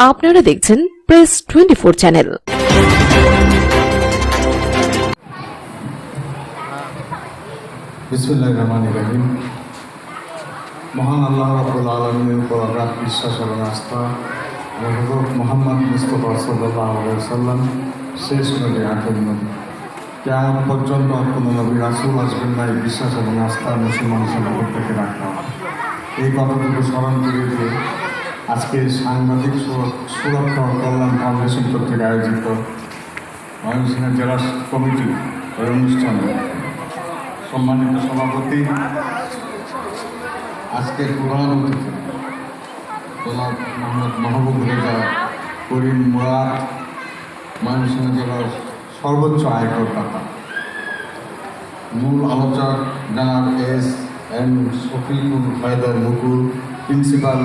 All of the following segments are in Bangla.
আপনারা দেখছেন প্রেস টোয়েন্টি ফোর চ্যানেল মহান আল্লাহ রাবুল আলমীর উপর অগাধ বিশ্বাস এবং আস্থা এবং হজরত মোহাম্মদ মুস্তফা সাল্লাহ সাল্লাম শেষ নবী আখের নবী। কেমন পর্যন্ত কোনো নবী রাসুল আসবেন না, এই বিশ্বাস এবং আস্থা মুসলমান হিসেবে প্রত্যেকে রাখা। এই কথাটুকু স্মরণ করে দিয়ে আজকে সাংবাদিক সুর- সুরক্ষা কল্যাণ ফাউন্ডেশন কর্তৃক আয়োজিত ময়মনসিংহ জেলা কমিটি এই অনুষ্ঠানে সম্মানিত সভাপতি, আজকের প্রধান অতিথি, জনাব মোহাম্মদ মাহবুব রেজা, করিম মুরাদ, ময়মনসিংহ জেলার সর্বোচ্চ আয়কর দাতা মূল আলোচক জনাব S M Shafiqul Haider Mukul, principal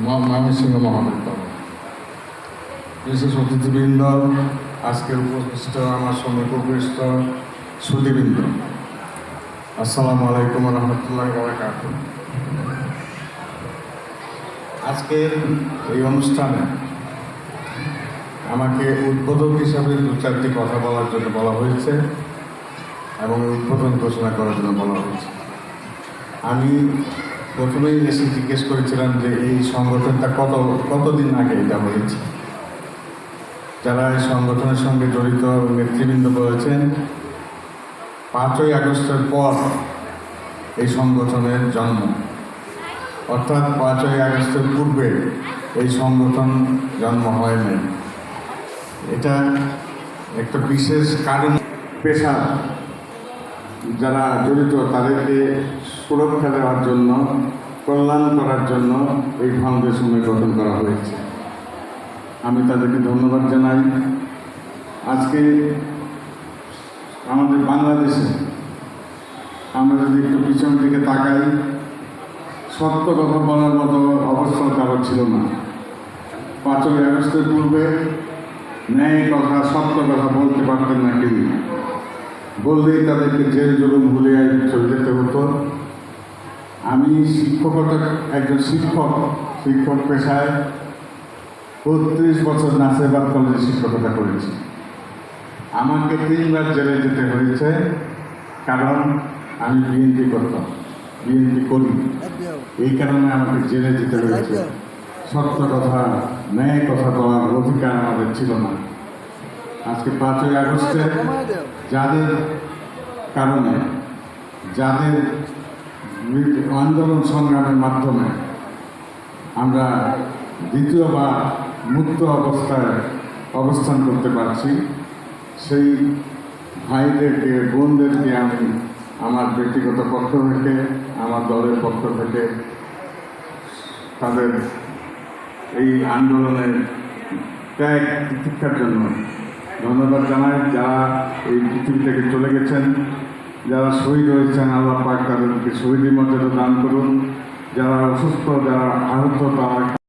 Mymensingh মহাবিদ্যালয় বিশেষ অতিথিবৃন্দ, আজকের উপস্থিত আমার সঙ্গে উপস্থিত সুদীবৃন্দ আসসালামু আলাইকুম রহমতুল্লাহ বরকাত। আজকের এই অনুষ্ঠানে আমাকে উদ্বোধক হিসাবে দু চারটি কথা বলার জন্য বলা হয়েছে এবং উদ্বোধন ঘোষণা করার জন্য বলা হয়েছে। আমি প্রথমেই এসে জিজ্ঞেস করেছিলাম যে এই সংগঠনটা কত, কতদিন আগে এটা হয়েছে? যারা এই সংগঠনের সঙ্গে জড়িত নেতৃবৃন্দ রয়েছেন, পাঁচই আগস্টের পর এই সংগঠনের জন্ম। অর্থাৎ পাঁচই আগস্টের পূর্বে এই সংগঠন জন্ম হয়নি। এটা একটা বিশেষ কারণ পেশা যারা জড়িত, তাদেরকে সুরক্ষা দেওয়ার জন্য, কল্যাণ করার জন্য এই ফাউন্ডেশনের গঠন করা হয়েছে। আমি তাদেরকে ধন্যবাদ জানাই। আজকে আমাদের বাংলাদেশে আমরা যদি একটু পিছন দিকে তাকাই, সত্য কথা বলার মতো অবস্থা কারও ছিল না। পাঁচই আগস্টের পূর্বে ন্যায় কথা, সত্য কথা বলতে পারতেন না কেউ। বললেই তাদেরকে জেল জুলুম ভুলে চলে যেতে হতো। আমি শিক্ষকতা একজন শিক্ষক শিক্ষক পেশায় বত্রিশ বছর নাসেবাদ কলেজে শিক্ষকতা করেছি। আমাকে তিনবার জেলে যেতে হয়েছে, কারণ আমি বিএনপি করতাম বিএনপি করি। এই কারণে আমাকে জেলে যেতে হয়েছে। সত্য কথা, ন্যায় কথা বলার অধিকার আমাদের ছিল না। আজকে পাঁচই আগস্টে যাদের কারণে, যাদের আন্দোলন সংগ্রামের মাধ্যমে আমরা দ্বিতীয়বার মুক্ত অবস্থায় অবস্থান করতে পারছি। সেই ভাইদেরকে, বোনদেরকে আমি আমার ব্যক্তিগত পক্ষ থেকে, আমার দলের পক্ষ থেকে তাদের এই আন্দোলনের ত্যাগ প্রতীক্ষার জন্য ধন্যবাদ জানাই। যারা এই পৃথিবী থেকে চলে গেছেন যারা শহীদ হয়েছেন, আল্লাহ পাক তাদেরকে শহীদের মর্যাদা দান করুন। যারা অসুস্থ, যারা আহত, তারা